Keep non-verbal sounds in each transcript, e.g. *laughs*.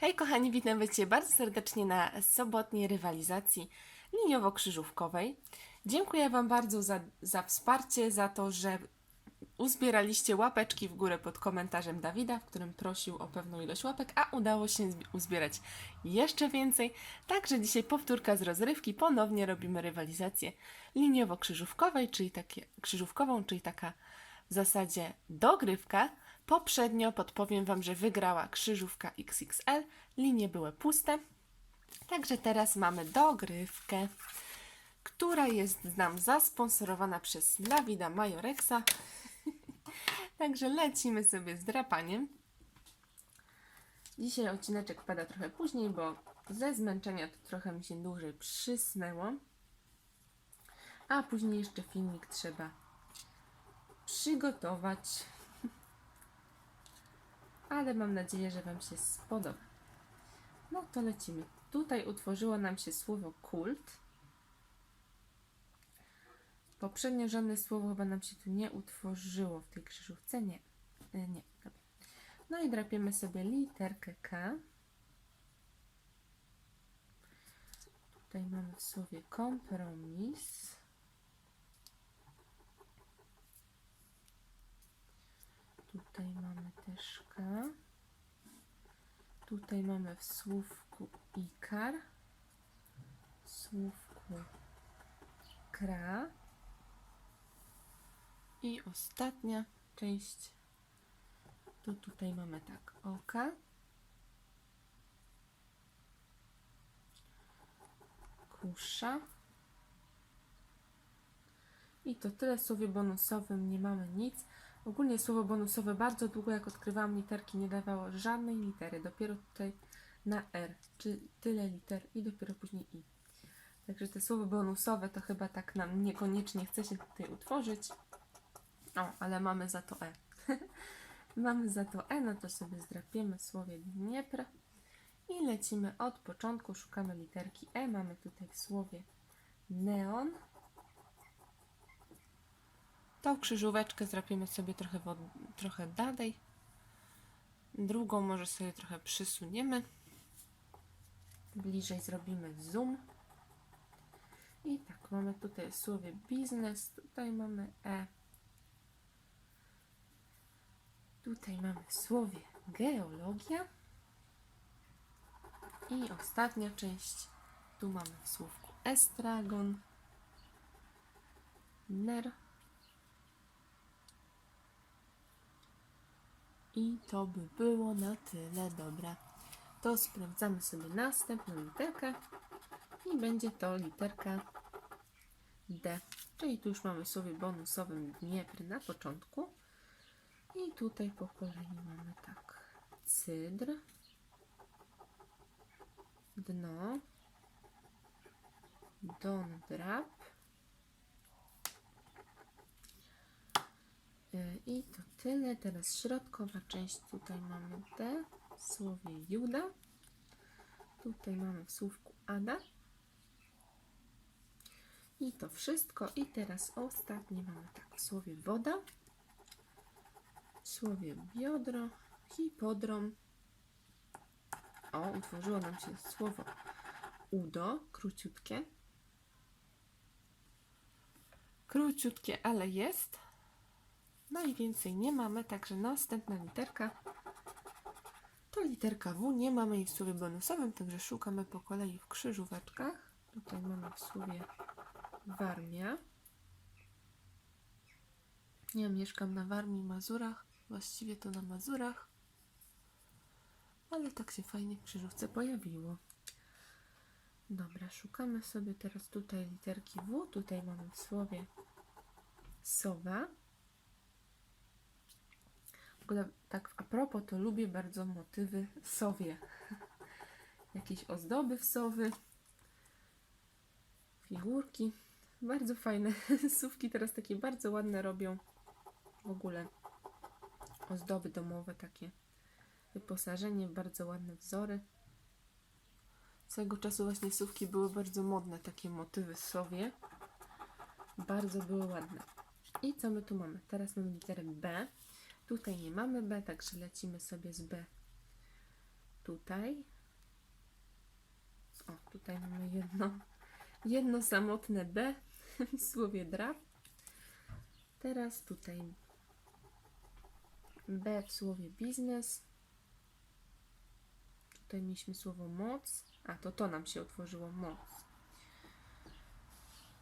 Hej kochani, witam Cię bardzo serdecznie na sobotniej rywalizacji liniowo-krzyżówkowej. Dziękuję Wam bardzo za, za wsparcie, za to, że uzbieraliście łapeczki w górę pod komentarzem Dawida, w którym prosił o pewną ilość łapek, a udało się zbi- uzbierać jeszcze więcej. Także dzisiaj powtórka z rozrywki. Ponownie robimy rywalizację liniowo-krzyżówkowej, czyli takie, krzyżówkową, czyli taka w zasadzie dogrywka. Poprzednio podpowiem Wam, że wygrała krzyżówka XXL, linie były puste. Także teraz mamy dogrywkę, która jest nam zasponsorowana przez Dawida Majoreksa. *laughs* Także lecimy sobie z drapaniem. Dzisiaj odcineczek pada trochę później, bo ze zmęczenia to trochę mi się dłużej przysnęło. A później jeszcze filmik trzeba przygotować. Ale mam nadzieję, że Wam się spodoba. No to lecimy. Tutaj utworzyło nam się słowo kult. Poprzednio żadne słowo chyba nam się tu nie utworzyło w tej krzyżówce. Nie. Y, Nie. Dobra. No i drapiemy sobie literkę K. Tutaj mamy w słowie kompromis. Tutaj mamy też Tutaj mamy w słówku ikar. W słówku kra. I ostatnia część. To tutaj mamy tak oka. Kusza. I to tyle w słowie bonusowym, nie mamy nic. Ogólnie słowo bonusowe bardzo długo jak odkrywałam literki nie dawało żadnej litery, dopiero tutaj na R, czy tyle liter i dopiero później I. Także te słowo bonusowe to chyba tak nam niekoniecznie chce się tutaj utworzyć. O, ale mamy za to E. *laughs* mamy za to E, no to sobie zdrapiemy słowie Dniepr i lecimy od początku, szukamy literki E. Mamy tutaj w słowie neon. Tą krzyżóweczkę zrapiemy sobie trochę, trochę dalej. Drugą może sobie trochę przysuniemy. Bliżej zrobimy zoom. I tak, mamy tutaj słowie biznes, tutaj mamy E. Tutaj mamy słowie geologia. I ostatnia część, tu mamy w estragon, ner. I to by było na tyle. Dobra. To sprawdzamy sobie następną literkę. I będzie to literka D. Czyli tu już mamy w słowie bonusowym Dniepr na początku. I tutaj po kolei mamy tak. Cydr. Dno. Dondrap. I to tyle. Teraz środkowa część. Tutaj mamy D w słowie Juda. Tutaj mamy w słówku Ada. I to wszystko. I teraz ostatnie mamy tak w słowie woda. W słowie biodro. Hipodrom. O, utworzyło nam się słowo udo, króciutkie. Króciutkie, ale jest. No i więcej nie mamy, także następna literka to literka W. Nie mamy jej w słowie bonusowym, także szukamy po kolei w krzyżóweczkach. Tutaj mamy w słowie Warmia. Ja mieszkam na Warmii, Mazurach. Właściwie to na Mazurach. Ale tak się fajnie w krzyżówce pojawiło. Dobra, szukamy sobie teraz tutaj literki W. Tutaj mamy w słowie sowa. Ogóle tak a propos, to lubię bardzo motywy sowie. Jakieś ozdoby w sowy, figurki. Bardzo fajne. *laughs* Sówki teraz takie bardzo ładne robią. W ogóle ozdoby domowe takie. Wyposażenie, bardzo ładne wzory. Swego czasu właśnie sówki były bardzo modne, takie motywy sowie. Bardzo były ładne. I co my tu mamy? Teraz mamy literę B. Tutaj nie mamy B, także lecimy sobie z B tutaj. O, tutaj mamy jedno, jedno samotne B *laughs* w słowie drap. Teraz tutaj B w słowie biznes. Tutaj mieliśmy słowo moc. A, to to nam się otworzyło moc.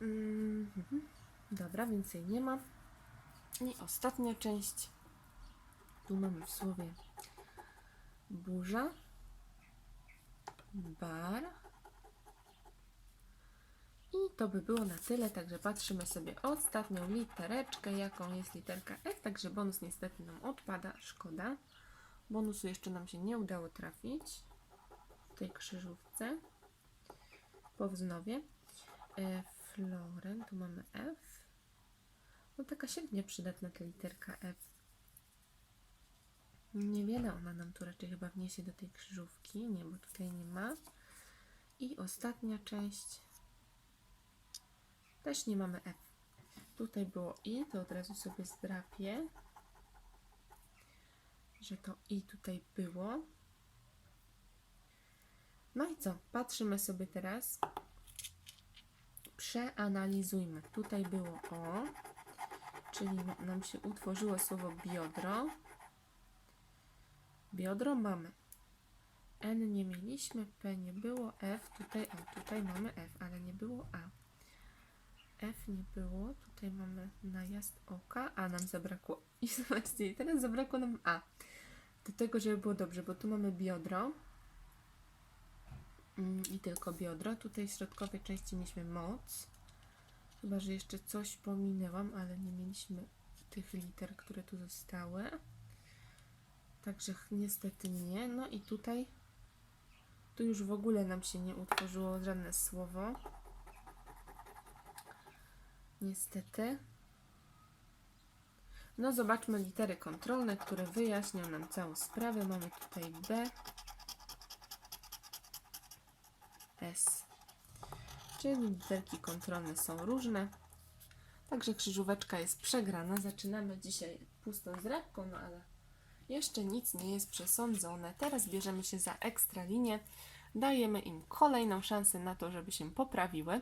Mm, mhm. Dobra, więcej nie ma. I ostatnia część. Tu mamy w słowie burza, bar. I to by było na tyle, także patrzymy sobie ostatnią litereczkę, jaką jest literka F, także bonus niestety nam odpada, szkoda. Bonusu jeszcze nam się nie udało trafić w tej krzyżówce po wznowie. E, Floren, tu mamy F. No taka średnio przydatna ta literka F. Niewiele ona nam tu raczej chyba wniesie do tej krzyżówki. Nie, bo tutaj nie ma. I ostatnia część. Też nie mamy F. Tutaj było I, to od razu sobie zdrapię, że to I tutaj było. No i co? Patrzymy sobie teraz. Przeanalizujmy. Tutaj było O, czyli na- nam się utworzyło słowo biodro. Biodro mamy. N nie mieliśmy, P nie było, F tutaj, o tutaj mamy F, ale nie było A. F nie było, tutaj mamy najazd oka, a nam zabrakło. I *laughs* zobaczcie, teraz zabrakło nam A. Do tego, żeby było dobrze, bo tu mamy biodro. Mm, I tylko biodro. Tutaj w środkowej części mieliśmy moc. Chyba, że jeszcze coś pominęłam, ale nie mieliśmy tych liter, które tu zostały. Także niestety nie. No i tutaj tu już w ogóle nam się nie utworzyło żadne słowo. Niestety. No zobaczmy litery kontrolne, które wyjaśnią nam całą sprawę. Mamy tutaj B, S. Czyli literki kontrolne są różne. Także krzyżóweczka jest przegrana. Zaczynamy dzisiaj pustą zrabką, no ale jeszcze nic nie jest przesądzone. Teraz bierzemy się za ekstra linię. Dajemy im kolejną szansę na to, żeby się poprawiły.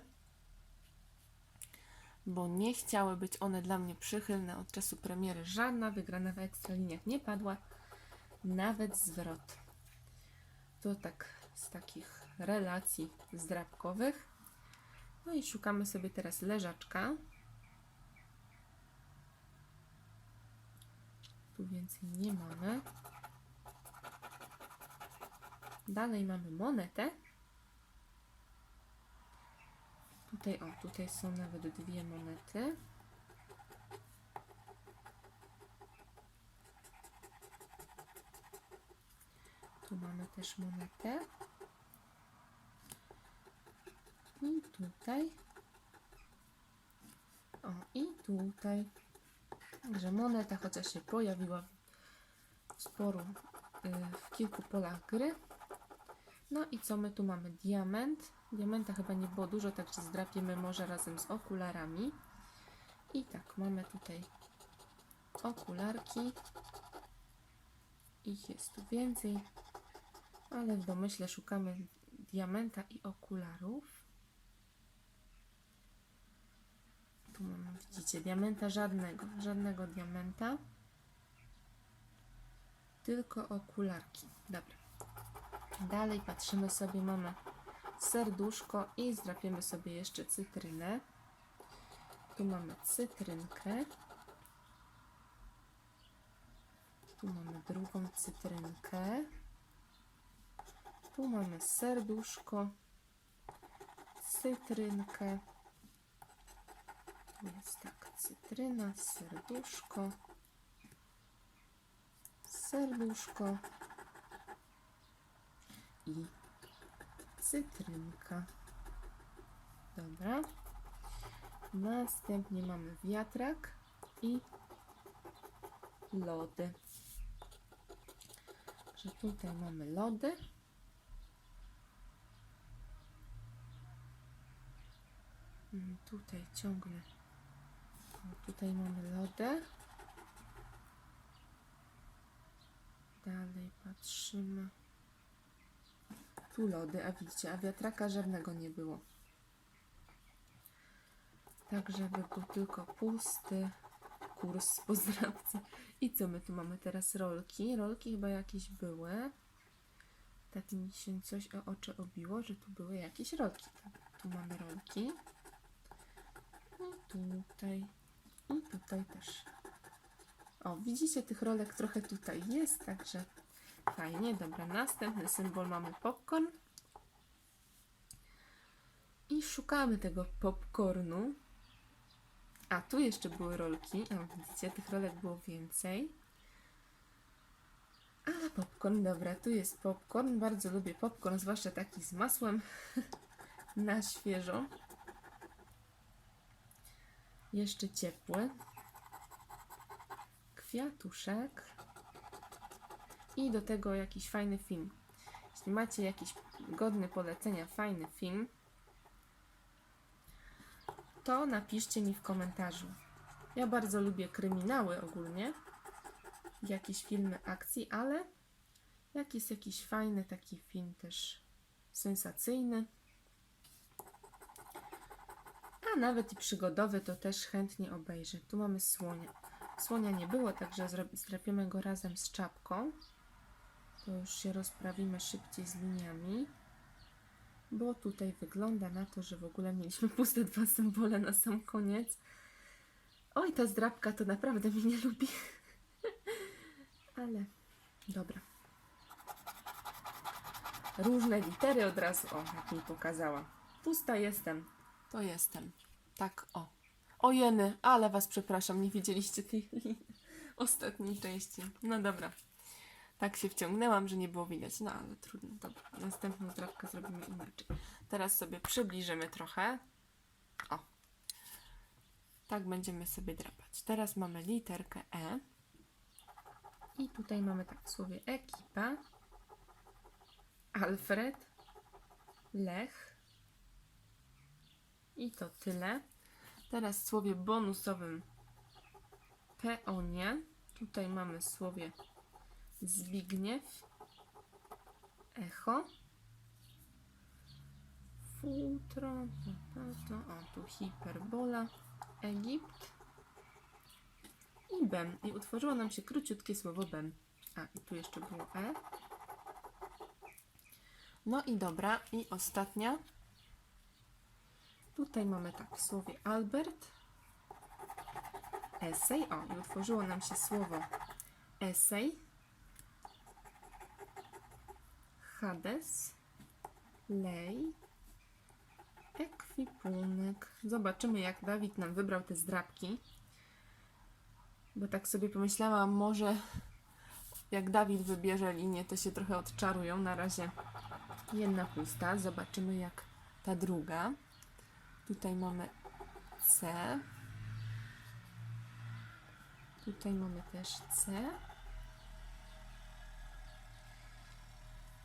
Bo nie chciały być one dla mnie przychylne od czasu premiery. Żadna wygrana w ekstra liniach nie padła. Nawet zwrot. To tak z takich relacji zdrabkowych. No i szukamy sobie teraz leżaczka. Tu więcej nie mamy. Dalej mamy monetę. Tutaj, o, tutaj są nawet dwie monety. Tu mamy też monetę. I tutaj. O, i tutaj. Także moneta, chociaż się pojawiła w sporu, y, w kilku polach gry. No i co my tu mamy? Diament. Diamenta chyba nie było dużo, także zdrapiemy może razem z okularami. I tak, mamy tutaj okularki. Ich jest tu więcej, ale w domyśle szukamy diamenta i okularów. Tu widzicie, diamenta żadnego, żadnego diamenta. Tylko okularki. Dobra. Dalej patrzymy sobie, mamy serduszko i zdrapiemy sobie jeszcze cytrynę. Tu mamy cytrynkę. Tu mamy drugą cytrynkę. Tu mamy serduszko, cytrynkę. Jest tak, cytryna, serduszko, serduszko i cytrynka. Dobra. Następnie mamy wiatrak i lody. Że tutaj mamy lody. Mm, Tutaj ciągle. Tutaj mamy lody. Dalej patrzymy. Tu lody, a widzicie, a wiatraka żadnego nie było. Tak, żeby był tylko pusty kurs *laughs* po zdrabce. I co my tu mamy teraz? Rolki. Rolki chyba jakieś były. Tak mi się coś o oczy obiło, że tu były jakieś rolki. Tak, tu mamy rolki. I tutaj. I tutaj też. O, widzicie, tych rolek trochę tutaj jest, także fajnie. Dobra, następny symbol mamy popcorn. I szukamy tego popcornu. A, tu jeszcze były rolki. O, widzicie, tych rolek było więcej. Ale popcorn, dobra, tu jest popcorn. Bardzo lubię popcorn, zwłaszcza taki z masłem *laughs* na świeżo. Jeszcze ciepły. Kwiatuszek. I do tego jakiś fajny film. Jeśli macie jakiś godny polecenia, fajny film, to napiszcie mi w komentarzu. Ja bardzo lubię kryminały ogólnie, jakieś filmy akcji, ale jak jest jakiś fajny taki film też sensacyjny, a nawet i przygodowy, to też chętnie obejrzę. Tu mamy słonia. Słonia nie było, także zdrapiemy go razem z czapką. To już się rozprawimy szybciej z liniami. Bo tutaj wygląda na to, że w ogóle mieliśmy puste dwa symbole na sam koniec. Oj, ta zdrabka to naprawdę mnie nie lubi. *laughs* Ale dobra. Różne litery od razu, o, jak mi pokazała. Pusta jestem. To jestem. Tak, o. O jeny, ale was przepraszam, nie widzieliście tej *laughs* ostatniej części. No dobra. Tak się wciągnęłam, że nie było widać. No ale trudno, dobra. Następną zdrabkę zrobimy inaczej. Teraz sobie przybliżymy trochę. O. Tak będziemy sobie drapać. Teraz mamy literkę E. I tutaj mamy tak w słowie ekipa. Alfred. Lech. I to tyle. Teraz w słowie bonusowym peonie. Tutaj mamy słowie Zbigniew. Echo. Futro. O, tu hiperbola. Egipt. I BEM. I utworzyło nam się króciutkie słowo BEM. A, i tu jeszcze było E. No i dobra. I ostatnia. Tutaj mamy tak w słowie Albert. Esej. O, i utworzyło nam się słowo esej. Hades. Lej. Ekwipunek. Zobaczymy, jak Dawid nam wybrał te zdrabki. Bo tak sobie pomyślałam, może jak Dawid wybierze linię, to się trochę odczarują. Na razie jedna pusta. Zobaczymy, jak ta druga. Tutaj mamy C. Tutaj mamy też C.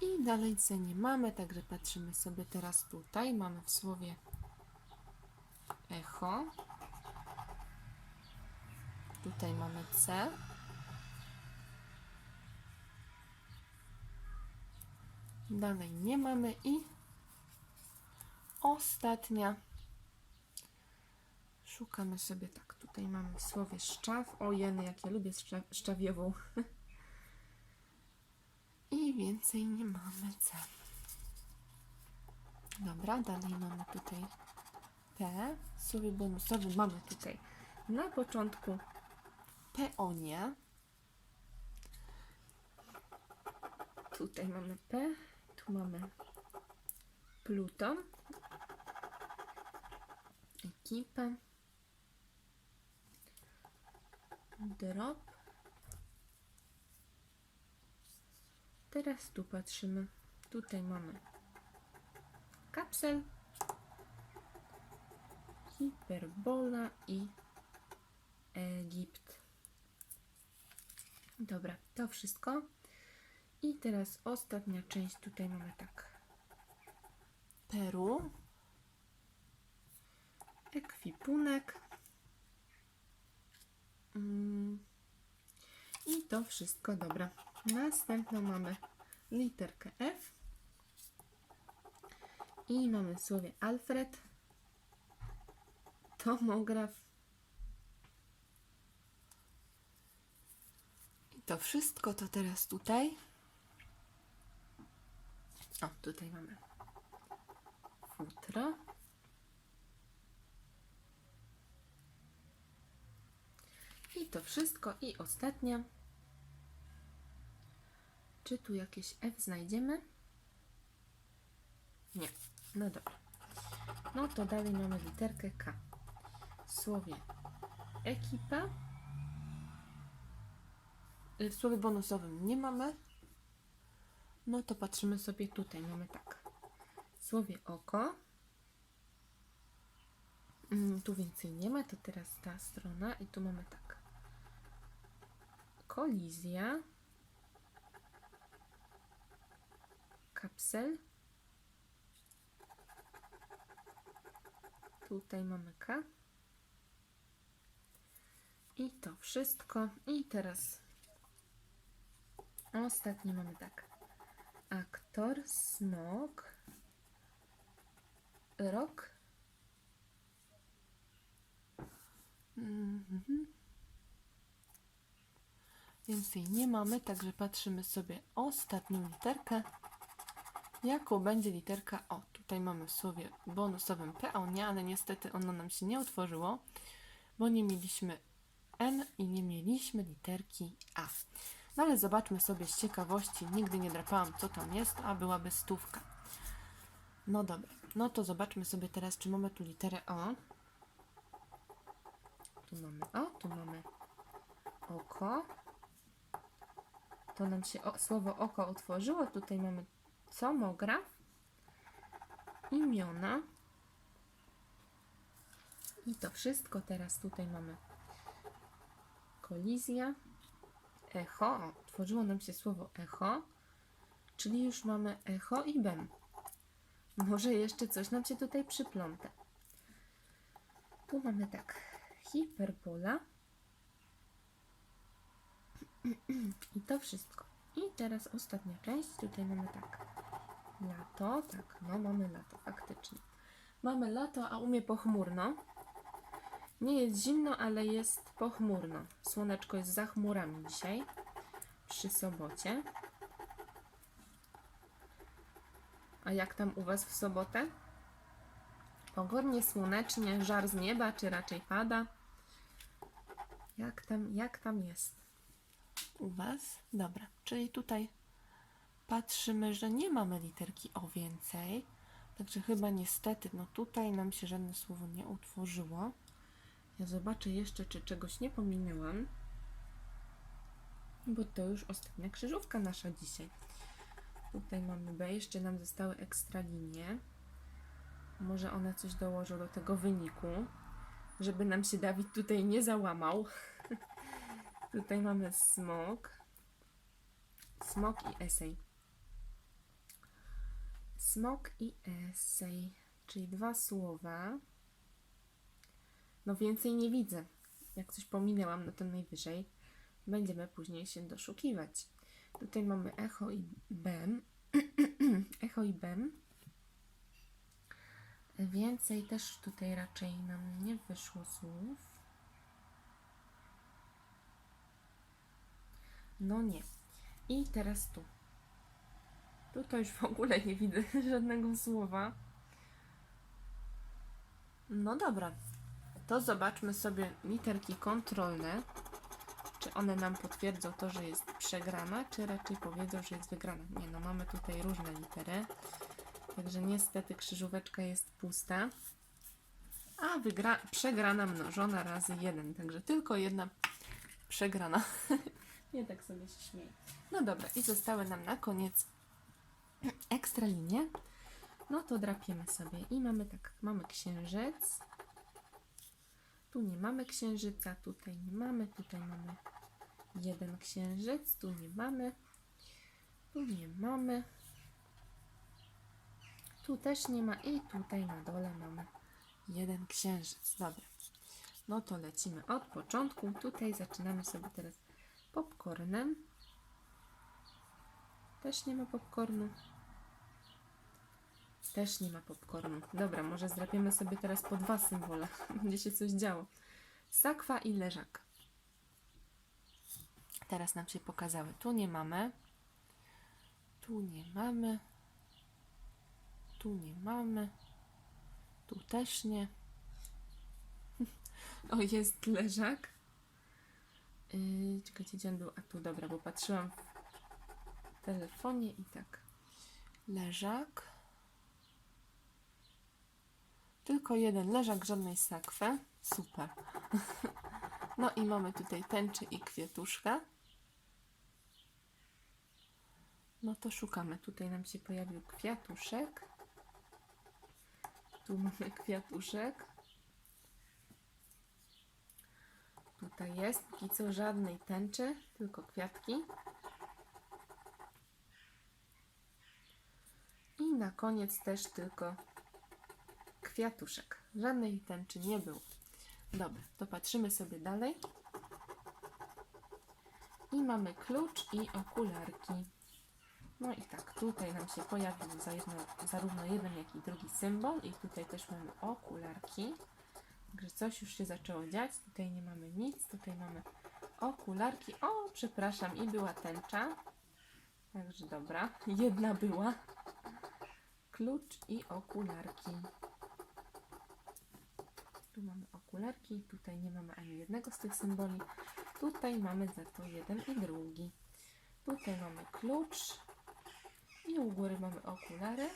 I dalej C nie mamy, także patrzymy sobie teraz tutaj. Mamy w słowie echo. Tutaj mamy C. Dalej nie mamy i ostatnia. Szukamy sobie tak. Tutaj mamy w słowie szczaw. O jeny, jak ja lubię szcza szczawiową. *laughs* I więcej nie mamy C. Dobra, dalej mamy tutaj P. W słowie bonusowym mamy tutaj na początku peonia. Tutaj mamy P. Tu mamy Pluton. Ekipa. Drop. Teraz tu patrzymy. Tutaj mamy kapsel, hiperbola i Egipt. Dobra, to wszystko. I teraz ostatnia część. Tutaj mamy tak. Peru. Ekwipunek. Mm. I to wszystko, dobra. Następną mamy literkę F. I mamy słowie Alfred. Tomograf. I to wszystko to teraz tutaj. O, tutaj mamy futro. I to wszystko. I ostatnia. Czy tu jakieś F znajdziemy? Nie. No dobra. No to dalej mamy literkę K. W słowie ekipa. Y, W słowie bonusowym nie mamy. No to patrzymy sobie tutaj. Mamy tak. W słowie oko. Mm, tu więcej nie ma, to teraz ta strona i tu mamy tak. Kolizja. Kapsel. Tutaj mamy K. I to wszystko. I teraz ostatni mamy tak. Aktor, smok, rok. Mhm. Więcej nie mamy, także patrzymy sobie ostatnią literkę. Jaką będzie literka O? Tutaj mamy w słowie bonusowym peonie, ale niestety ono nam się nie otworzyło, bo nie mieliśmy N i nie mieliśmy literki A. No ale zobaczmy sobie z ciekawości. Nigdy nie drapałam, co tam jest, a byłaby stówka. No dobra, no to zobaczmy sobie teraz, czy mamy tu literę O. Tu mamy O, tu mamy oko. To nam się o, słowo oko otworzyło. Tutaj mamy comograf, imiona. I to wszystko teraz tutaj mamy kolizja, echo. Tworzyło nam się słowo echo, czyli już mamy echo i bem. Może jeszcze coś nam się tutaj przypląta. Tu mamy tak, hiperbola. *clears throat* I to wszystko. I teraz ostatnia część. Tutaj mamy tak. Lato, tak, no mamy lato, faktycznie. Mamy lato, a umie pochmurno. Nie jest zimno, ale jest pochmurno. Słoneczko jest za chmurami dzisiaj, przy sobocie. A jak tam u Was w sobotę? Pogodnie, słonecznie, żar z nieba, czy raczej pada? Jak tam, jak tam jest? U Was? Dobra, czyli tutaj patrzymy, że nie mamy literki o więcej. Także chyba niestety, no tutaj nam się żadne słowo nie utworzyło. Ja zobaczę jeszcze, czy czegoś nie pominęłam. Bo to już ostatnia krzyżówka nasza dzisiaj. Tutaj mamy B, jeszcze nam zostały ekstra linie. Może one coś dołożą do tego wyniku, żeby nam się Dawid tutaj nie załamał. *laughs* tutaj mamy smok. Smok i esej. Smok i esej, czyli dwa słowa. No więcej nie widzę. Jak coś pominęłam, no to najwyżej będziemy później się doszukiwać. Tutaj mamy echo i bem. *clears throat* echo i bem. Więcej też tutaj raczej nam nie wyszło słów. No nie. I teraz tu. Tutaj już w ogóle nie widzę *laughs* żadnego słowa. No dobra. To zobaczmy sobie literki kontrolne. Czy one nam potwierdzą to, że jest przegrana, czy raczej powiedzą, że jest wygrana. Nie, no mamy tutaj różne litery. Także niestety krzyżóweczka jest pusta. A wygra przegrana mnożona razy jeden. Także tylko jedna przegrana. *laughs* Nie tak sobie się śmieję. No dobra, i zostały nam na koniec ekstra linie. No to drapiemy sobie i mamy tak, mamy księżyc. Tu nie mamy księżyca, tutaj nie mamy, tutaj mamy jeden księżyc, tu nie mamy, tu nie mamy, tu też nie ma i tutaj na dole mamy jeden księżyc. Dobra, no to lecimy od początku. Tutaj zaczynamy sobie teraz popcornem. Też nie ma popcornu. Też nie ma popcornu. Dobra, może zdrapiemy sobie teraz po dwa symbole. *laughs* Będzie się coś działo. Sakwa i leżak. Teraz nam się pokazały. Tu nie mamy. Tu nie mamy. Tu nie mamy. Tu też nie. *laughs* O, jest leżak. Yy, czekajcie, gdzie on był? A tu, dobra, bo patrzyłam w telefonie i tak. Leżak. Tylko jeden leżak, żadnej sakwy. Super. *laughs* No i mamy tutaj tęczy i kwiatuszka. No to szukamy. Tutaj nam się pojawił kwiatuszek. Tu mamy kwiatuszek. Tutaj jest. Póki co żadnej tęczy, tylko kwiatki. I na koniec też tylko kwiatuszek. Żadnej tęczy nie było. Dobra, to patrzymy sobie dalej. I mamy klucz i okularki. No i tak, tutaj nam się pojawił za jedno, zarówno jeden, jak i drugi symbol. I tutaj też mamy okularki. Także coś już się zaczęło dziać. Tutaj nie mamy nic. Tutaj mamy okularki. O, przepraszam, i była tęcza. Także dobra, *laughs* jedna była. Klucz i okularki. Tu mamy okularki, tutaj nie mamy ani jednego z tych symboli. Tutaj mamy za to jeden i drugi. Tutaj mamy klucz i u góry mamy okulary.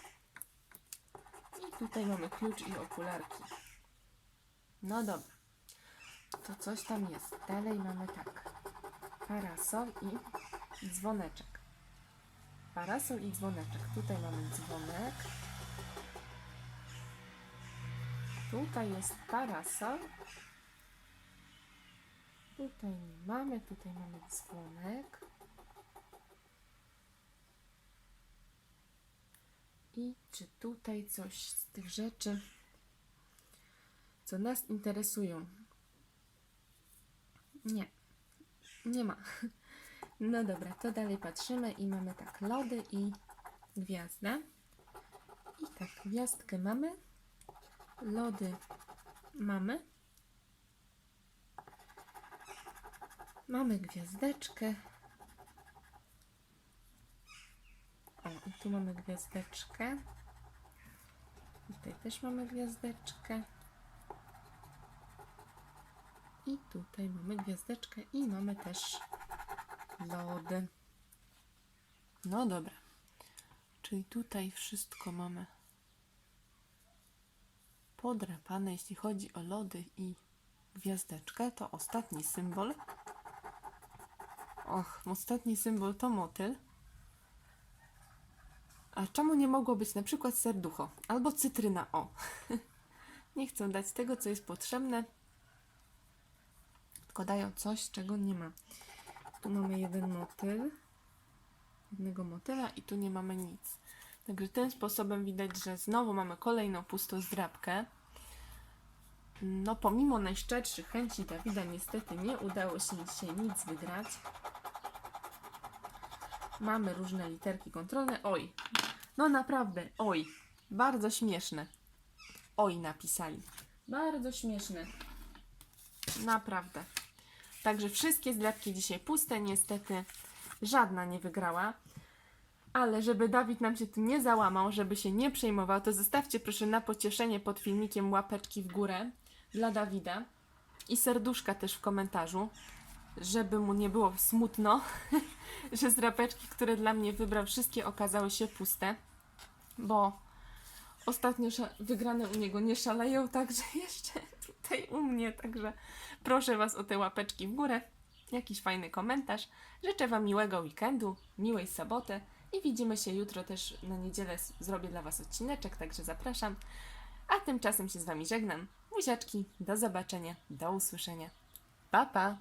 I tutaj mamy klucz i okularki. No dobra. To coś tam jest. Dalej mamy tak. Parasol i dzwoneczek. Parasol i dzwoneczek. Tutaj mamy dzwonek. Tutaj jest parasol. Tutaj nie mamy, tutaj mamy dzwonek. I czy tutaj coś z tych rzeczy, co nas interesują? Nie, nie ma. *laughs* No dobra, to dalej patrzymy i mamy tak, lody i gwiazdę. I tak, gwiazdkę mamy. Lody mamy. Mamy gwiazdeczkę. O, i tu mamy gwiazdeczkę. Tutaj też mamy gwiazdeczkę. I tutaj mamy gwiazdeczkę i mamy też lody. No dobra. Czyli tutaj wszystko mamy podrapane, jeśli chodzi o lody i gwiazdeczkę. To ostatni symbol. Och, ostatni symbol to motyl. A czemu nie mogło być na przykład serducho albo cytryna? O, *laughs* nie chcą dać tego, co jest potrzebne, tylko dają coś, czego nie ma. Tu mamy jeden motyl, jednego motyla i tu nie mamy nic. Także tym sposobem widać, że znowu mamy kolejną pustą zdrabkę. No, pomimo najszczerszych chęci Dawida, niestety nie udało się dzisiaj nic wygrać. Mamy różne literki kontrolne. Oj, no naprawdę, oj, bardzo śmieszne. Oj, napisali. Bardzo śmieszne. Naprawdę. Także wszystkie zlepki dzisiaj puste, niestety żadna nie wygrała. Ale żeby Dawid nam się tu nie załamał, żeby się nie przejmował, to zostawcie proszę na pocieszenie pod filmikiem łapeczki w górę dla Dawida i serduszka też w komentarzu, żeby mu nie było smutno, *laughs* że z rapeczki, które dla mnie wybrał, wszystkie okazały się puste, bo ostatnio wygrane u niego nie szaleją, *laughs* także jeszcze tutaj u mnie, także proszę Was o te łapeczki w górę, jakiś fajny komentarz. Życzę Wam miłego weekendu, miłej soboty i widzimy się jutro też na niedzielę zrobię dla Was odcineczek, także zapraszam. A tymczasem się z Wami żegnam. Buziaczki, do zobaczenia, do usłyszenia. Pa, pa!